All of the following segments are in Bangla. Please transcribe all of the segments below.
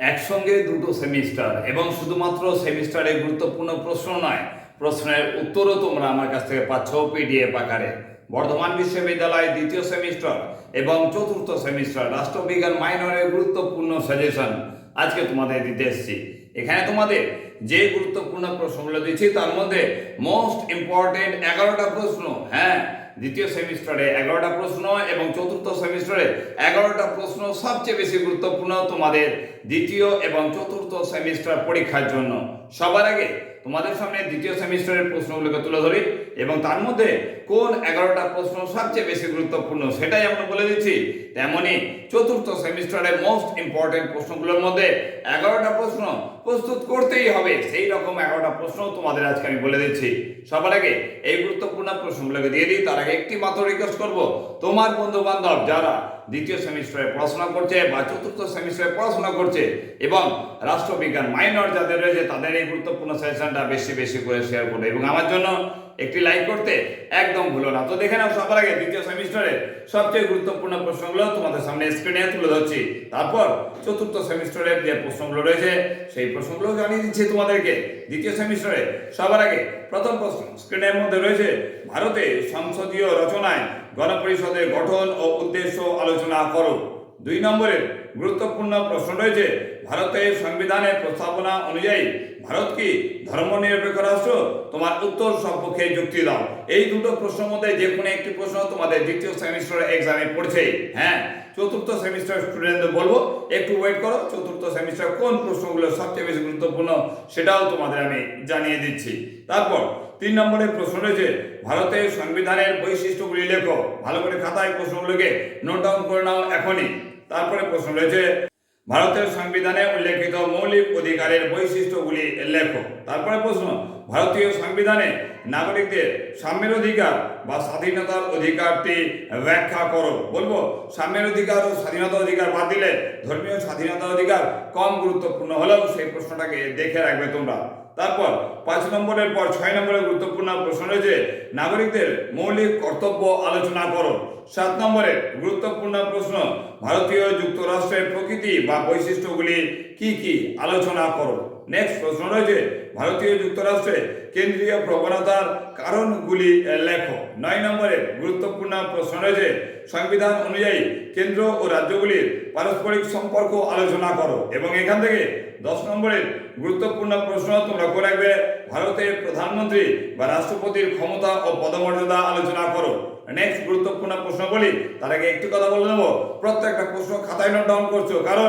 একসঙ্গে দুটো সেমিস্টার এবং শুধুমাত্র সেমিস্টারে গুরুত্বপূর্ণ প্রশ্ন নয়, প্রশ্নের উত্তরও তোমরা আমার কাছ থেকে পাচ্ছ পিডিএফ আকারে। বর্ধমান বিশ্ববিদ্যালয় দ্বিতীয় সেমিস্টার এবং চতুর্থ সেমিস্টার রাষ্ট্রবিজ্ঞান মাইনরের গুরুত্বপূর্ণ সাজেশন। আজকে তোমাদের দিতে এসেছি। এখানে তোমাদের যে গুরুত্বপূর্ণ প্রশ্নগুলো দিচ্ছি, তার মধ্যে মোস্ট ইম্পর্টেন্ট এগারোটা প্রশ্ন হ্যাঁ? দ্বিতীয় সেমিস্টারে এগারোটা প্রশ্ন এবং চতুর্থ সেমিস্টারে এগারোটা প্রশ্ন সবচেয়ে বেশি গুরুত্বপূর্ণ তোমাদের দ্বিতীয় এবং চতুর্থ সেমিস্টার পরীক্ষার জন্য। সবার আগে তোমাদের সামনে দ্বিতীয় সেমিস্টারের প্রশ্নগুলোকে তুলে ধরি। এবং তার মধ্যে কোন এগারোটা প্রশ্ন সবচেয়ে বেশি গুরুত্বপূর্ণ সেটাই আমরা বলে দিচ্ছি। তেমনি চতুর্থ সেমিস্টারের মোস্ট ইম্পর্টেন্ট প্রশ্নগুলোর মধ্যে এগারোটা প্রশ্ন প্রস্তুত করতেই হবে। সেই রকম এগারোটা প্রশ্ন তোমাদের আজকে আমি বলে দিচ্ছি। সবার আগে এই গুরুত্বপূর্ণ প্রশ্নগুলোকে দিয়ে দিই। তার আগে একটি মাত্র রিকোয়েস্ট করব। তোমার বন্ধু বান্ধব যারা দ্বিতীয় সেমিস্টারে পড়াশোনা করছে বা চতুর্থ সেমিস্টারে পড়াশোনা করছে এবং রাষ্ট্রবিজ্ঞান মাইনর যাদের রয়েছে তাদের এই গুরুত্বপূর্ণ সেশনটা বেশি বেশি করে শেয়ার করবে এবং আমার জন্য একটি লাইক করতে একদম ভুলো না। তো দেখে নাও সবার আগে দ্বিতীয় সেমিস্টারে সবচেয়ে গুরুত্বপূর্ণ প্রশ্নগুলো তোমাদের সামনে স্ক্রিনে তুলে ধরছি। তারপর চতুর্থ সেমিস্টারের যে প্রশ্নগুলো রয়েছে, সেই প্রশ্নগুলো জানিয়ে দিচ্ছি তোমাদেরকে। দ্বিতীয় সেমিস্টারে সবার আগে প্রথম প্রশ্ন স্ক্রিনের মধ্যে রয়েছে, ভারতে সংসদীয় রচনায় গণপরিষদের গঠন ও উদ্দেশ্য আলোচনা করো। দুই নম্বরের গুরুত্বপূর্ণ প্রশ্ন রয়েছে, ভারতের সংবিধানের প্রস্তাবনা অনুযায়ী ভারত কি ধর্ম ধর্মনিরপেক্ষ রাষ্ট্র? তোমার উত্তর সপক্ষে যুক্তি দাও। এই দুটো প্রশ্নের মধ্যে যে কোনো একটি প্রশ্ন তোমাদের দ্বিতীয় সেমিস্টার এক্সামে পড়ছে। হ্যাঁ চতুর্থ সেমিস্টার স্টুডেন্টদের বলব, একটু ওয়েট করো, চতুর্থ সেমিস্টার কোন প্রশ্নগুলো সবচেয়ে বেশি গুরুত্বপূর্ণ সেটাও তোমাদের আমি জানিয়ে দিচ্ছি। তারপর তিন নম্বরের প্রশ্ন রয়েছে, ভারতের সংবিধানের বৈশিষ্ট্যগুলি লেখো। ভালো করে খাতায় প্রশ্নগুলোকে নোট ডাউন করে নাও এখনই। তারপরে প্রশ্ন রয়েছে, ভারতের সংবিধানে উল্লেখিত মৌলিক অধিকারের বৈশিষ্ট্যগুলি লেখো। তারপরে প্রশ্ন, ভারতীয় সংবিধানে নাগরিকদের সাম্যের অধিকার বা স্বাধীনতার অধিকারটি ব্যাখ্যা করো। বলব, সাম্যের অধিকার ও স্বাধীনতা অধিকার বাদ দিলে ধর্মীয় স্বাধীনতা অধিকার কম গুরুত্বপূর্ণ হলেও সেই প্রশ্নটাকে দেখে রাখবে তোমরা। তারপর পাঁচ নম্বরের পর ছয় নম্বরের গুরুত্বপূর্ণ প্রশ্ন রয়েছে, নাগরিকদের মৌলিক কর্তব্য আলোচনা করো। সাত নম্বরে গুরুত্বপূর্ণ প্রশ্ন, ভারতীয় যুক্তরাষ্ট্রের প্রকৃতি বা বৈশিষ্ট্যগুলি কি কি আলোচনা করো? নেক্সট প্রশ্ন রয়েছে, ভারতীয় যুক্তরাষ্ট্রে কেন্দ্রীয় প্রবণতার কারণগুলি লেখো। নয় নম্বরের গুরুত্বপূর্ণ প্রশ্ন রয়েছে, সংবিধান অনুযায়ী কেন্দ্র ও রাজ্যগুলির পারস্পরিক সম্পর্ক আলোচনা করো এবং এখান থেকে দশ নম্বরের গুরুত্বপূর্ণ প্রশ্ন তোমরা করে রাখবে। ভারতের প্রধানমন্ত্রী বা রাষ্ট্রপতির ক্ষমতা ও পদমর্যাদা আলোচনা করো। নেক্সট গুরুত্বপূর্ণ প্রশ্ন বলি তার আগে একটি কথা বলে নেব। প্রত্যেকটা প্রশ্ন খাতায় নোট ডাউন করছ, কারণ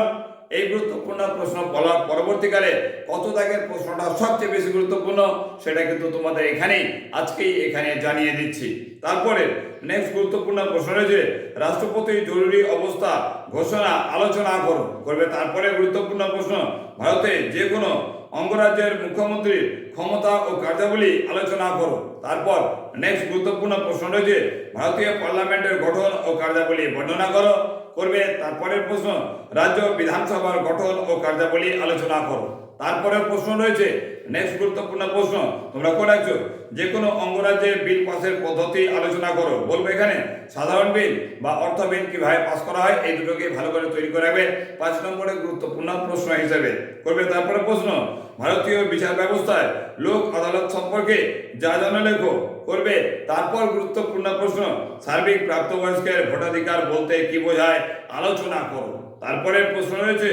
এই গুরুত্বপূর্ণ প্রশ্ন বলার পরবর্তীকালে কত দাগের প্রশ্নটা সবচেয়ে বেশি গুরুত্বপূর্ণ সেটা কিন্তু তোমাদের এখানেই আজকেই এখানে জানিয়ে দিচ্ছি। তারপরে নেক্সট গুরুত্বপূর্ণ প্রশ্ন রয়েছে রাষ্ট্রপতি জরুরি অবস্থা ঘোষণা আলোচনা করো, করবে তারপরে গুরুত্বপূর্ণ প্রশ্ন, ভারতে যে কোনো অঙ্গরাজ্যের মুখ্যমন্ত্রীর ক্ষমতা ও কার্যাবলী আলোচনা করো। তারপর নেক্সট গুরুত্বপূর্ণ প্রশ্ন রয়েছে, ভারতীয় পার্লামেন্টের গঠন ও কার্যাবলী বর্ণনা করো করবে তারপরের প্রশ্ন রাজ্য বিধানসভার গঠন ও কার্যাবলী আলোচনা করো। তারপরের প্রশ্ন রয়েছে নেক্সট গুরুত্বপূর্ণ প্রশ্ন, তোমরা করে রাখছো যে কোনো অঙ্গরাজ্যে বিল পাসের পদ্ধতি আলোচনা করো। বলব এখানে, সাধারণ বিল বা অর্থ বিল কীভাবে পাস করা হয়, এই দুটোকে ভালো করে তৈরি করে পাঁচ নম্বরে গুরুত্বপূর্ণ প্রশ্ন হিসেবে করবে। তারপরে প্রশ্ন, ভারতীয় বিচার ব্যবস্থায় লোক আদালত সম্পর্কে যা জানো লেখো, করবে। তারপর গুরুত্বপূর্ণ প্রশ্ন, সার্বিক প্রাপ্তবয়স্কের ভোটাধিকার বলতে কি বোঝায়, আলোচনা করো। তারপরের প্রশ্ন রয়েছে,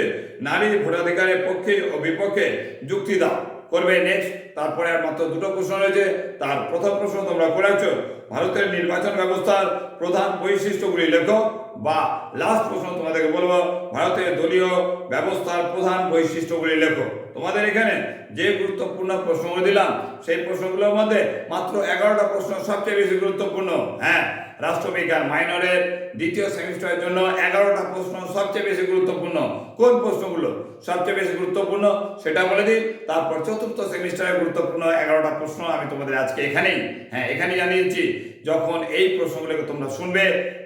নারী ভোটাধিকারের পক্ষে ও বিপক্ষে যুক্তি দাও। করবে নেক্সট তারপরে মাত্র দুটো প্রশ্ন রয়েছে, তার প্রথম প্রশ্ন তোমরা করে রাখছো। ভারতের নির্বাচন ব্যবস্থার প্রধান বৈশিষ্ট্যগুলি লেখো, বা লাস্ট প্রশ্ন তোমাদেরকে বলব, ভারতের দলীয় ব্যবস্থার প্রধান বৈশিষ্ট্যগুলি লেখো। তোমাদের এখানে যে গুরুত্বপূর্ণ প্রশ্নগুলো দিলাম, সেই প্রশ্নগুলোর মধ্যে মাত্র এগারোটা প্রশ্ন সবচেয়ে বেশি গুরুত্বপূর্ণ। হ্যাঁ রাষ্ট্রবিজ্ঞান মাইনরের দ্বিতীয় সেমিস্টারের জন্য এগারোটা প্রশ্ন সবচেয়ে বেশি গুরুত্বপূর্ণ। কোন প্রশ্নগুলো সবচেয়ে বেশি গুরুত্বপূর্ণ? সেটা বলে দিই। তারপর চতুর্থ সেমিস্টারের গুরুত্বপূর্ণ এগারোটা প্রশ্ন আমি তোমাদের আজকে এখানেই হ্যাঁ এখানে জানিয়েছি। যখন এই প্রশ্নগুলোকে তোমরা শুনবে,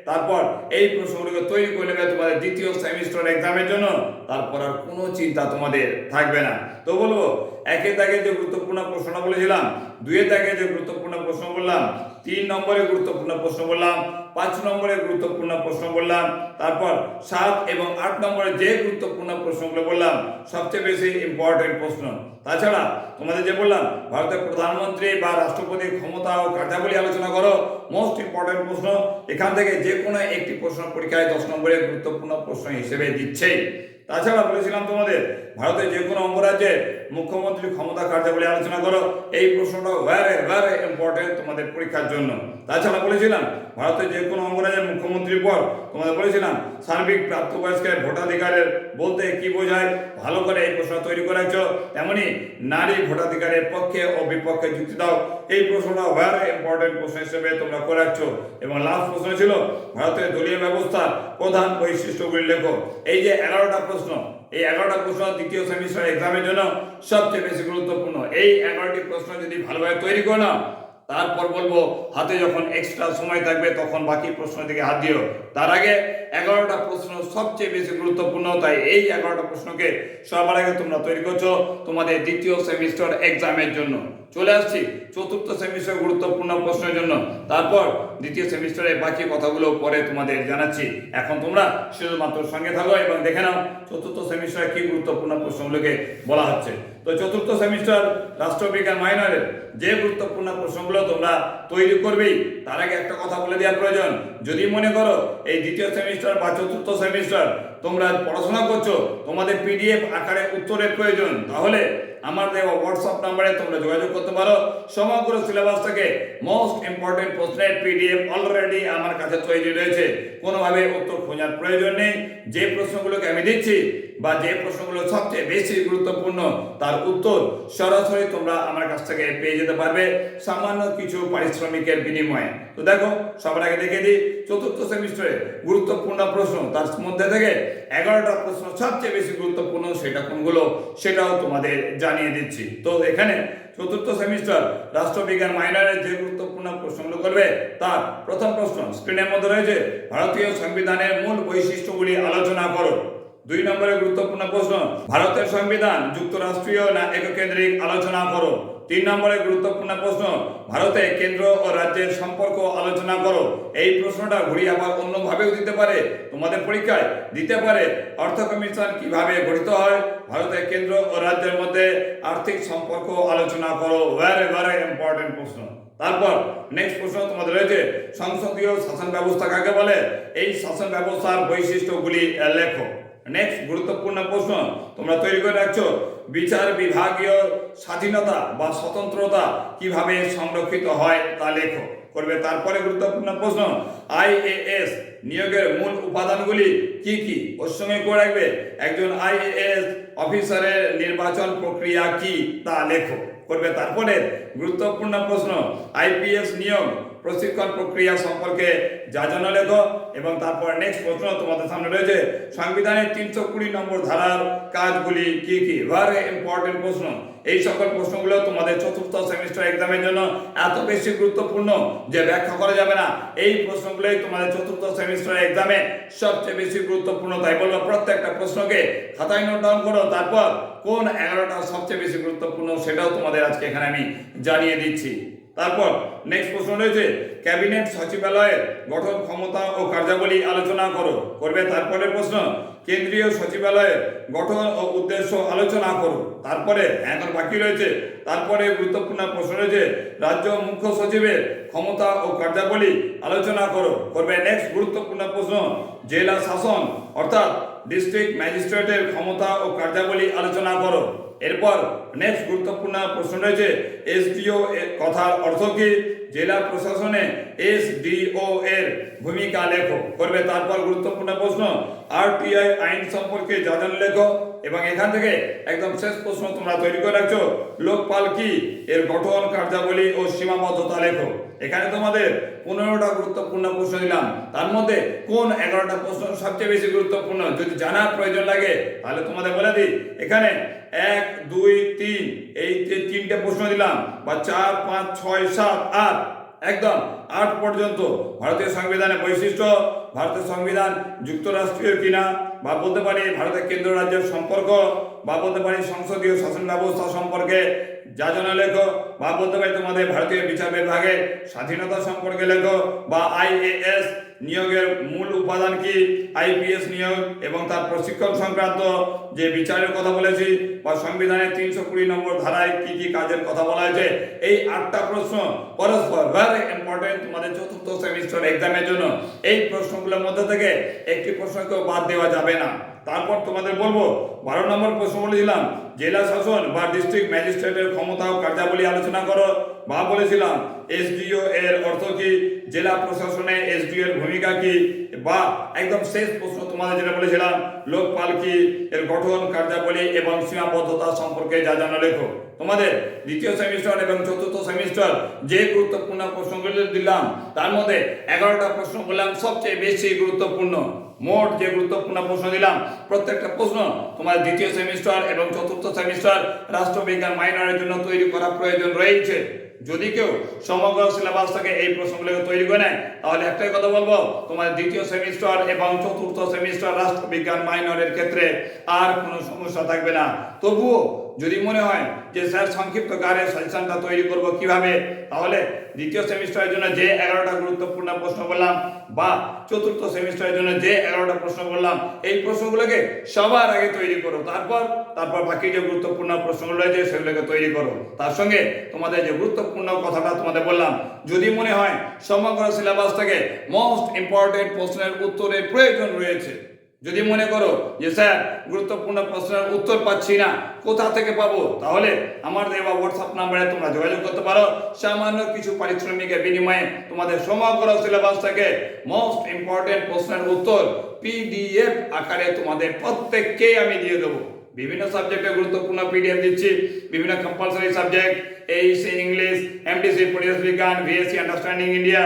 তারপর এই প্রশ্নগুলোকে তৈরি করে নেবে তোমাদের দ্বিতীয় সেমিস্টার এক্সামের জন্য, তারপর আর কোনো চিন্তা তোমাদের থাকবে না। তো বলব, একের দাগে যে গুরুত্বপূর্ণ প্রশ্নটা বলেছিলাম, দুইয়ের দাগে যে গুরুত্বপূর্ণ প্রশ্ন বললাম তিন নম্বরে গুরুত্বপূর্ণ প্রশ্ন বললাম, পাঁচ নম্বরে গুরুত্বপূর্ণ প্রশ্ন বললাম, তারপর সাত এবং আট নম্বরে যে গুরুত্বপূর্ণ প্রশ্নগুলো বললাম, সবচেয়ে বেশি ইম্পর্টেন্ট প্রশ্ন। তাছাড়া তোমাদের যে বললাম, ভারতের প্রধানমন্ত্রী বা রাষ্ট্রপতির ক্ষমতা ও কার্যাবলী আলোচনা করো মোস্ট ইম্পর্টেন্ট প্রশ্ন, এখান থেকে যে কোনো একটি প্রশ্ন পরীক্ষায় দশ নম্বরে গুরুত্বপূর্ণ প্রশ্ন হিসেবে দিচ্ছেই তাছাড়া বলেছিলাম তোমাদের, ভারতের যে কোনো অঙ্গরাজ্যে মুখ্যমন্ত্রী ক্ষমতা কার্যাবলী আলোচনা করো। এই প্রশ্নটা ভ্যারে ভ্যারে ইম্পর্টেন্ট তোমাদের পরীক্ষার জন্য। তাছাড়া বলেছিলাম, ভারতের যে কোনো অঙ্গরাজ্যের মুখ্যমন্ত্রীর পর তোমাদের বলেছিলাম, সার্বিক প্রাপ্তবয়স্কের ভোটাধিকারের বলতে কি বোঝায়? ভালো করে এই প্রশ্ন তৈরি করেছ তেমনি নারী ভোটাধিকারের পক্ষে ও বিপক্ষে যুক্তি দাও। এই প্রশ্নটা ভ্যারে ইম্পর্টেন্ট প্রশ্ন হিসেবে তোমরা করাচ্ছ এবং লাস্ট প্রশ্ন ছিল, ভারতের দলীয় ব্যবস্থার প্রধান বৈশিষ্ট্যগুলি লেখো। এই যে এগারোটা প্রশ্ন এই এগারোটা প্রশ্ন দ্বিতীয় সেমিস্টার এক্সামের জন্য সবচেয়ে বেশি গুরুত্বপূর্ণ। এই এগারোটি প্রশ্ন যদি ভালোভাবে তৈরি করো তারপর বলব, হাতে যখন এক্সট্রা সময় থাকবে, তখন বাকি প্রশ্ন দিকে হাত দিও। তার আগে এগারোটা প্রশ্ন সবচেয়ে বেশি গুরুত্বপূর্ণ, তাই এই এগারোটা প্রশ্নকে সবার আগে তোমরা তৈরি করছ তোমাদের দ্বিতীয় সেমিস্টার এক্সামের জন্য। চলে আসছি চতুর্থ সেমিস্টার গুরুত্বপূর্ণ প্রশ্নের জন্য। তারপর দ্বিতীয় সেমিস্টারে বাকি কথাগুলো পরে তোমাদের জানাচ্ছি। এখন তোমরা শুধুমাত্র সঙ্গে থাকো এবং দেখে নাও চতুর্থ সেমিস্টারে কি গুরুত্বপূর্ণ প্রশ্নগুলোকে বলা হচ্ছে। তো চতুর্থ সেমিস্টার রাষ্ট্রবিজ্ঞান মাইনরের যে গুরুত্বপূর্ণ প্রশ্নগুলো তোমরা তৈরি করবেই তার আগে একটা কথা বলে দেওয়া প্রয়োজন। যদি মনে করো এই দ্বিতীয় সেমিস্টার বা চতুর্থ সেমিস্টার তোমরা পড়াশোনা করছ, তোমাদের পিডিএফ আকারে উত্তরের প্রয়োজন। তাহলে আমার দেওয়া হোয়াটসঅ্যাপ নাম্বারে তোমরা যোগাযোগ করতে পারো। সমগ্র সিলেবাস থেকে মোস্ট ইম্পর্টেন্ট প্রশ্নের পিডিএফ অলরেডি আমার কাছে তৈরি রয়েছে। কোনোভাবে উত্তর খোঁজার প্রয়োজন নেই। যে প্রশ্নগুলোকে আমি দিচ্ছি বা যে প্রশ্নগুলো সবচেয়ে বেশি গুরুত্বপূর্ণ, তার উত্তর সরাসরি তোমরা আমার কাছ থেকে পেয়ে যেতে পারবে সামান্য কিছু পারিশ্রমিকের বিনিময়ে। তো দেখো, সবার আগে দেখে দিই। চতুর্থ সেমিস্টারে গুরুত্বপূর্ণ প্রশ্ন, তার মধ্যে থেকে এগারোটা প্রশ্ন সবচেয়ে বেশি গুরুত্বপূর্ণ সেটা কোনগুলো সেটাও তোমাদের জানিয়ে দিচ্ছি। তো এখানে চতুর্থ সেমিস্টার রাষ্ট্রবিজ্ঞান মাইনারের যে গুরুত্বপূর্ণ প্রশ্নগুলো করবে, তার প্রথম প্রশ্ন স্ক্রিনের মধ্যে রয়েছে, ভারতীয় সংবিধানের মূল বৈশিষ্ট্যগুলি আলোচনা করো। দুই নম্বরে গুরুত্বপূর্ণ প্রশ্ন, ভারতের সংবিধান যুক্তরাষ্ট্রীয় না এককেন্দ্রিক আলোচনা করো তিন নম্বরে গুরুত্বপূর্ণ প্রশ্ন, ভারতে কেন্দ্র ও রাজ্যের সম্পর্ক আলোচনা করো এই প্রশ্নটা ঘুরিয়ে আবার অন্যভাবেও দিতে পারে। তোমাদের পরীক্ষায় দিতে পারে, অর্থ কমিশন কীভাবে গঠিত হয়? ভারতের কেন্দ্র ও রাজ্যের মধ্যে আর্থিক সম্পর্ক আলোচনা করো ভেরি ভেরি ইম্পর্টেন্ট প্রশ্ন। তারপর নেক্সট প্রশ্ন তোমাদের রয়েছে, সংসদীয় শাসন ব্যবস্থা কাকে বলে? এই শাসন ব্যবস্থার বৈশিষ্ট্যগুলি লেখো। নেক্সট গুরুত্বপূর্ণ প্রশ্ন। তোমরা তৈরি করে রাখছো। বিচার বিভাগীয় স্বাধীনতা বা স্বতন্ত্রতা কীভাবে সংরক্ষিত হয় তা লেখো। করবে তারপরে গুরুত্বপূর্ণ প্রশ্ন। আইএএস নিয়োগের মূল উপাদানগুলি কি কি? ওর সঙ্গে করে রাখবে। একজন আইএএস অফিসারের নির্বাচন প্রক্রিয়া কি তা লেখো। করবে তারপরে গুরুত্বপূর্ণ প্রশ্ন। আইপিএস নিয়োগ প্রশিক্ষণ প্রক্রিয়া সম্পর্কে যাচনা লেখো এবং তারপর নেক্সট প্রশ্ন তোমাদের সামনে রয়েছে, সংবিধানের তিনশো কুড়ি নম্বর ধারার কাজগুলি কি কি? ভেরি ইম্পর্টেন্ট প্রশ্ন। এই সকল প্রশ্নগুলো তোমাদের চতুর্থ সেমিস্টার এক্সামের জন্য এত বেশি গুরুত্বপূর্ণ যে ব্যাখ্যা করা যাবে না। এই প্রশ্নগুলোই তোমাদের চতুর্থ সেমিস্টার এক্সামে সবচেয়ে বেশি গুরুত্বপূর্ণ। তাই বলব প্রত্যেকটা প্রশ্নকে খাতায় নোট ডাউন করো, তারপর কোন এগারোটা সবচেয়ে বেশি গুরুত্বপূর্ণ সেটাও তোমাদের আজকে এখানে আমি জানিয়ে দিচ্ছি। তারপর নেক্সট প্রশ্ন রয়েছে ক্যাবিনেট সচিবালয়ের গঠন ক্ষমতা ও কার্যাবলী আলোচনা করো। করবে তারপরের প্রশ্ন, কেন্দ্রীয় সচিবালয়ের গঠন ও উদ্দেশ্য আলোচনা করো। তারপরে এখন বাকি রয়েছে। তারপরে গুরুত্বপূর্ণ প্রশ্ন রয়েছে, রাজ্য মুখ্য সচিবের ক্ষমতা ও কার্যাবলী আলোচনা করো। করবে নেক্সট গুরুত্বপূর্ণ প্রশ্ন, জেলা শাসন, অর্থাৎ ডিস্ট্রিক্ট ম্যাজিস্ট্রেটের ক্ষমতা ও কার্যাবলী আলোচনা করো। এরপর নেক্সট গুরুত্বপূর্ণ প্রশ্ন রয়েছে এসডিও কথার অর্থ কি? জেলা প্রশাসনে এসডিও এর ভূমিকা লেখো। করবে তারপর গুরুত্বপূর্ণ প্রশ্ন, আরটিআই আইন সম্পর্কে জানান লেখো, এবং এখান থেকে একদম শেষ প্রশ্ন তোমরা তৈরি করে রাখছো, লোকপাল কি? এর গঠন, কার্যাবলী ও সীমাবদ্ধতা লেখো। এখানে তোমাদের পনেরোটা গুরুত্বপূর্ণ প্রশ্ন দিলাম। তার মধ্যে কোন এগারোটা প্রশ্ন সবচেয়ে বেশি গুরুত্বপূর্ণ? যদি জানার প্রয়োজন লাগে, তাহলে তোমাদের বলে দিই। এখানে এক, দুই, তিন, এই যে তিনটে প্রশ্ন দিলাম, বা চার, পাঁচ, ছয়, সাত, আট একদম আট পর্যন্ত ভারতীয় সংবিধানের বৈশিষ্ট্য, ভারতের সংবিধান যুক্তরাষ্ট্রীয় কিনা বা বলতে পারি ভারতের কেন্দ্র রাজ্যের সম্পর্ক বা বলতে পারি সংসদীয় শাসন ব্যবস্থা সম্পর্কে যা জন্য লেখো বা বলতে পারি তোমাদের ভারতীয় বিচার বিভাগের স্বাধীনতা সম্পর্কে লেখো বা আইএএস নিয়োগের মূল উপাদান কি? আইপিএস নিয়োগ এবং তার প্রশিক্ষণ সংক্রান্ত যে বিচারের কথা বলেছি বা সংবিধানের তিনশো কুড়ি নম্বর ধারায় কি কি কাজের কথা বলা হয়েছে, এই আটটা প্রশ্ন পরস্পর ভেরি ইম্পর্টেন্ট তোমাদের চতুর্থ সেমিস্টার এক্সামের জন্য। এই প্রশ্নগুলোর মধ্যে থেকে একটি প্রশ্নকেও বাদ দেওয়া যাবে না। তারপর তোমাদের বলব, বারো নম্বর প্রশ্ন বলেছিলাম, জেলা শাসন বা ডিস্ট্রিক্ট ম্যাজিস্ট্রেটের ক্ষমতা ও কার্যাবলী আলোচনা করো। বা বলেছিলাম, এসডিও এর অর্থ কি? জেলা প্রশাসনে এসডিও এর ভূমিকা কি? বা একদম শেষ প্রশ্ন তোমাদের যেটা বলেছিলাম, লোকপাল কি? এর গঠন, কার্যাবলী এবং সীমাবদ্ধতা সম্পর্কে যা জানা লেখো। তোমাদের দ্বিতীয় সেমিস্টার এবং চতুর্থ সেমিস্টার যে গুরুত্বপূর্ণ প্রশ্নগুলো দিলাম, তার মধ্যে এগারোটা প্রশ্ন বললাম সবচেয়ে বেশি গুরুত্বপূর্ণ। মোট যে গুরুত্বপূর্ণ প্রশ্ন দিলাম, প্রত্যেকটা প্রশ্ন তোমার দ্বিতীয় সেমিস্টার এবং চতুর্থ সেমিস্টার রাষ্ট্রবিজ্ঞান মাইনরের জন্য তৈরি করা প্রয়োজন রয়েছে। যদি কেউ সমগ্র সিলেবাস থেকে এই প্রশ্নগুলোকে তৈরি করে নেয়, তাহলে একটাই কথা বলব, তোমার দ্বিতীয় সেমিস্টার এবং চতুর্থ সেমিস্টার রাষ্ট্রবিজ্ঞান মাইনরের ক্ষেত্রে আর কোনো সমস্যা থাকবে না। তবুও যদি মনে হয় যে স্যার সংক্ষিপ্ত কারে সাজেশনটা তৈরি করব কীভাবে, তাহলে দ্বিতীয় সেমিস্টারের জন্য যে এগারোটা গুরুত্বপূর্ণ প্রশ্ন বললাম বা চতুর্থ সেমিস্টারের জন্য যে এগারোটা প্রশ্ন বললাম এই প্রশ্নগুলোকে সবার আগে তৈরি করো। তারপর তারপর বাকি যে গুরুত্বপূর্ণ প্রশ্নগুলো রয়েছে, সেগুলোকে তৈরি করো। তার সঙ্গে তোমাদের যে গুরুত্বপূর্ণ কথাটা তোমাদের বললাম, যদি মনে হয় সমগ্র সিলেবাস থেকে মোস্ট ইম্পর্টেন্ট প্রশ্নের উত্তরের প্রয়োজন রয়েছে যদি মনে করো যে, স্যার, গুরুত্বপূর্ণ প্রশ্নের উত্তর পাচ্ছি না, কোথা থেকে পাবো? তাহলে আমার দেওয়া হোয়াটসঅ্যাপ নাম্বারে তোমরা যোগাযোগ করতে পারো। সামান্য কিছু পারিশ্রমিকের বিনিময়ে তোমাদের সমগ্র সিলেবাস থেকে মোস্ট ইম্পর্টেন্ট প্রশ্নের উত্তর পিডিএফ আকারে তোমাদের প্রত্যেককেই আমি দিয়ে দেবো। বিভিন্ন সাবজেক্টে গুরুত্বপূর্ণ পিডিএফ দিচ্ছি, বিভিন্ন compulsory subject AEC English MDC পরিবেশ বিজ্ঞান ভিএসসি আন্ডারস্ট্যান্ডিং ইন্ডিয়া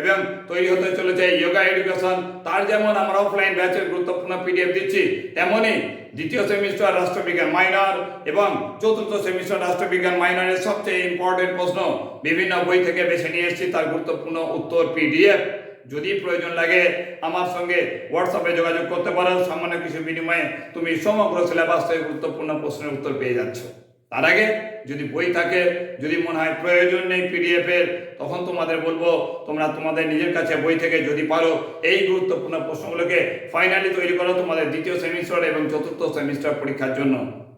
এবং তৈরি হতে চলেছে যোগা এডুকেশন তার যেমন আমরা অফলাইন ব্যাচের গুরুত্বপূর্ণ পিডিএফ দিচ্ছি তেমনই দ্বিতীয় সেমিস্টার রাষ্ট্রবিজ্ঞান মাইনর এবং চতুর্থ সেমিস্টার রাষ্ট্রবিজ্ঞান মাইনরের সবচেয়ে ইম্পর্টেন্ট প্রশ্ন। বিভিন্ন বই থেকে বেছে নিয়ে এসেছি, তার গুরুত্বপূর্ণ উত্তর পিডিএফ যদি প্রয়োজন লাগে আমার সঙ্গে হোয়াটসঅ্যাপে যোগাযোগ করতে পারো সামান্য কিছু বিনিময়ে তুমি সমগ্র সিলেবাস থেকে গুরুত্বপূর্ণ প্রশ্নের উত্তর পেয়ে যাচ্ছ। তার আগে যদি বই থাকে, যদি মনে হয় প্রয়োজন নেই পিডিএফ এর, তখন তোমাদের বলব, তোমরা তোমাদের নিজের কাছে বই থেকে যদি পারো, এই গুরুত্বপূর্ণ প্রশ্নগুলোকে ফাইনালি তৈরি করো তোমাদের দ্বিতীয় সেমিস্টার এবং চতুর্থ সেমিস্টার পরীক্ষার জন্য।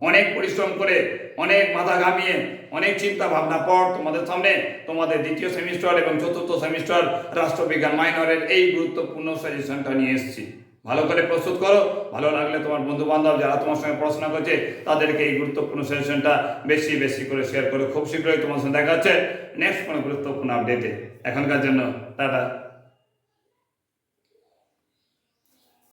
অনেক পরিশ্রম করে, অনেক মাথা ঘামিয়ে, অনেক চিন্তা ভাবনা পর তোমাদের সামনে তোমাদের দ্বিতীয় সেমিস্টার এবং চতুর্থ সেমিস্টার রাষ্ট্রবিজ্ঞান মাইনরের এই গুরুত্বপূর্ণ সাজেশনটা নিয়ে এসেছি। ভালো করে প্রস্তুত করো। ভালো লাগলে তোমার বন্ধু বান্ধব যারা তোমার সঙ্গে পড়াশোনা করছে, তাদেরকে এই গুরুত্বপূর্ণ সেশনটা বেশি বেশি করে শেয়ার করে। খুব শীঘ্রই তোমার সঙ্গে দেখা হচ্ছে। নেক্সট কোনো গুরুত্বপূর্ণ আপডেটে এখনকার জন্য, টাটা।